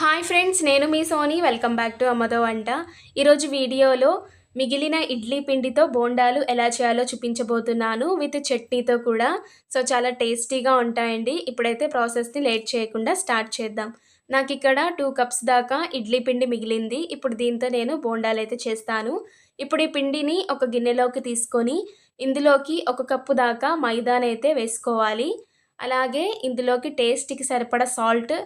Hi friends నేను మీ Soni. Welcome back to అమ్మతో వంట. ఈరోజు వీడియోలో మిగిలిన ఇడ్లీ పిండితో బోండాలు ఎలా చేయాలో చూపించబోతున్నాను విత్ చట్నీతో కూడా. సో చాలా టేస్టీగా ఉంటాయండి. ఇప్పుడైతే ప్రాసెస్ని లేట్ చేయకుండా స్టార్ట్ చేద్దాం. నాకు ఇక్కడ టూ కప్స్ దాకా ఇడ్లీ పిండి మిగిలింది. ఇప్పుడు దీంతో నేను బోండాలు అయితే చేస్తాను. ఇప్పుడు ఈ పిండిని ఒక గిన్నెలోకి తీసుకొని ఇందులోకి ఒక కప్పు దాకా మైదానైతే వేసుకోవాలి. అలాగే ఇందులోకి టేస్ట్కి సరిపడా సాల్ట్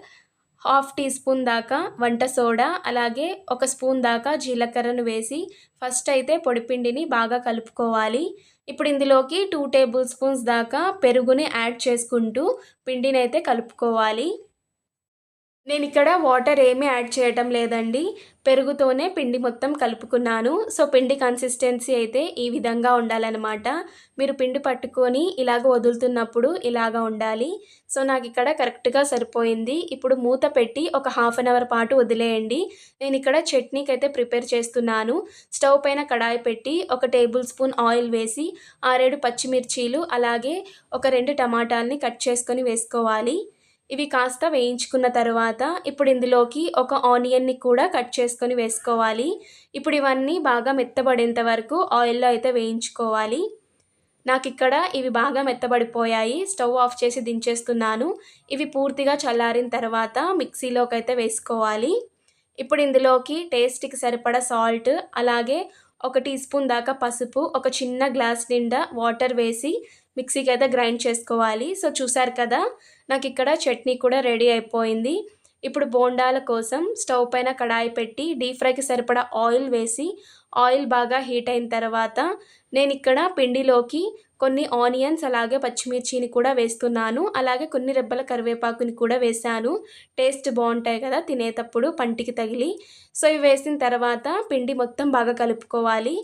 హాఫ్ టీ స్పూన్ దాకా వంట సోడా అలాగే ఒక స్పూన్ దాకా జీలకర్రను వేసి ఫస్ట్ అయితే పొడిపిండిని బాగా కలుపుకోవాలి. ఇప్పుడు ఇందులోకి టూ టేబుల్ స్పూన్స్ దాకా పెరుగుని యాడ్ చేసుకుంటూ పిండిని అయితే కలుపుకోవాలి. నేను ఇక్కడ వాటర్ ఏమీ యాడ్ చేయటం లేదండి. పెరుగుతోనే పిండి మొత్తం కలుపుకున్నాను. సో పిండి కన్సిస్టెన్సీ అయితే ఈ విధంగా ఉండాలన్నమాట. మీరు పిండి పట్టుకొని ఇలాగ వదులుతున్నప్పుడు ఇలాగ ఉండాలి. సో నాకు ఇక్కడ కరెక్ట్గా సరిపోయింది. ఇప్పుడు మూత పెట్టి ఒక హాఫ్ అన్ అవర్ పాటు వదిలేయండి. నేను ఇక్కడ చట్నీకి అయితే ప్రిపేర్ చేస్తున్నాను. స్టవ్ పైన కడాయి పెట్టి ఒక టేబుల్ స్పూన్ ఆయిల్ వేసి ఆరేడు పచ్చిమిర్చీలు అలాగే ఒక రెండు టమాటాలని కట్ చేసుకొని వేసుకోవాలి. ఇవి కాస్త వేయించుకున్న తర్వాత ఇప్పుడు ఇందులోకి ఒక ఆనియన్ని కూడా కట్ చేసుకొని వేసుకోవాలి. ఇప్పుడు ఇవన్నీ బాగా మెత్తబడేంత వరకు ఆయిల్లో అయితే వేయించుకోవాలి. నాకు ఇక్కడ ఇవి బాగా మెత్తబడిపోయాయి. స్టవ్ ఆఫ్ చేసి దించేస్తున్నాను. ఇవి పూర్తిగా చల్లారిన తర్వాత మిక్సీలోకి అయితే వేసుకోవాలి. ఇప్పుడు ఇందులోకి టేస్ట్కి సరిపడా సాల్ట్ అలాగే ఒక టీ స్పూన్ దాకా పసుపు ఒక చిన్న గ్లాస్ నిండా వాటర్ వేసి మిక్సీకి అయితే గ్రైండ్ చేసుకోవాలి. సో చూసారు కదా నాకు ఇక్కడ చట్నీ కూడా రెడీ అయిపోయింది. ఇప్పుడు బోండాల కోసం స్టవ్ పైన కడాయి పెట్టి డీప్ ఫ్రైకి సరిపడా ఆయిల్ వేసి ఆయిల్ బాగా హీట్ అయిన తర్వాత నేను ఇక్కడ పిండిలోకి కొన్ని ఆనియన్స్ అలాగే పచ్చిమిర్చిని కూడా వేస్తున్నాను. అలాగే కొన్ని రెబ్బల కరివేపాకుని కూడా వేసాను టేస్ట్ బాగుంటాయి కదా తినేటప్పుడు పంటికి తగిలి. సో ఇవి వేసిన తర్వాత పిండి మొత్తం బాగా కలుపుకోవాలి.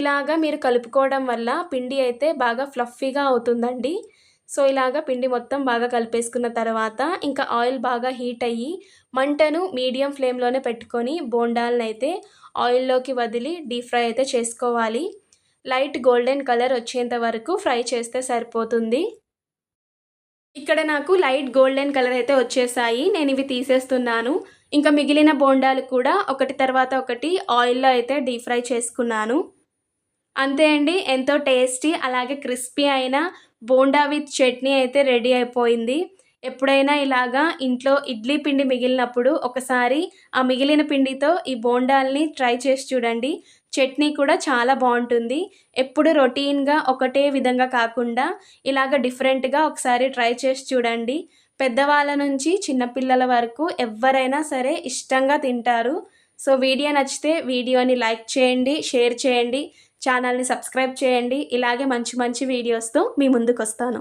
ఇలాగా మీరు కలుపుకోవడం వల్ల పిండి అయితే బాగా ఫ్లఫీగా అవుతుందండి. సో ఇలాగ పిండి మొత్తం బాగా కలిపేసుకున్న తర్వాత ఇంకా ఆయిల్ బాగా హీట్ అయ్యి మంటను మీడియం ఫ్లేమ్లోనే పెట్టుకొని బోండాలను అయితే ఆయిల్లోకి వదిలి డీప్ ఫ్రై అయితే చేసుకోవాలి. లైట్ గోల్డెన్ కలర్ వచ్చేంత వరకు ఫ్రై చేస్తే సరిపోతుంది. ఇక్కడ నాకు లైట్ గోల్డెన్ కలర్ అయితే వచ్చేసాయి. నేను ఇవి తీసేస్తున్నాను. ఇంకా మిగిలిన బోండాలు కూడా ఒకటి తర్వాత ఒకటి ఆయిల్లో అయితే డీప్ ఫ్రై చేసుకున్నాను. అంతే అండి. ఎంతో టేస్టీ అలాగే క్రిస్పీ అయిన బోండా విత్ చట్నీ అయితే రెడీ అయిపోయింది. ఎప్పుడైనా ఇలాగా ఇంట్లో ఇడ్లీ పిండి మిగిలినప్పుడు ఒకసారి ఆ మిగిలిన పిండితో ఈ బోండాల్ని ట్రై చేసి చూడండి. చట్నీ కూడా చాలా బాగుంటుంది. ఎప్పుడు రొటీన్గా ఒకటే విధంగా కాకుండా ఇలాగ డిఫరెంట్గా ఒకసారి ట్రై చేసి చూడండి. పెద్దవాళ్ళ నుంచి చిన్నపిల్లల వరకు ఎవరైనా సరే ఇష్టంగా తింటారు. సో వీడియో నచ్చితే వీడియోని లైక్ చేయండి షేర్ చేయండి. ఛానల్ని సబ్స్క్రైబ్ చేయండి. ఇలాగే మంచి మంచి వీడియోస్తో మీ ముందుకు వస్తాను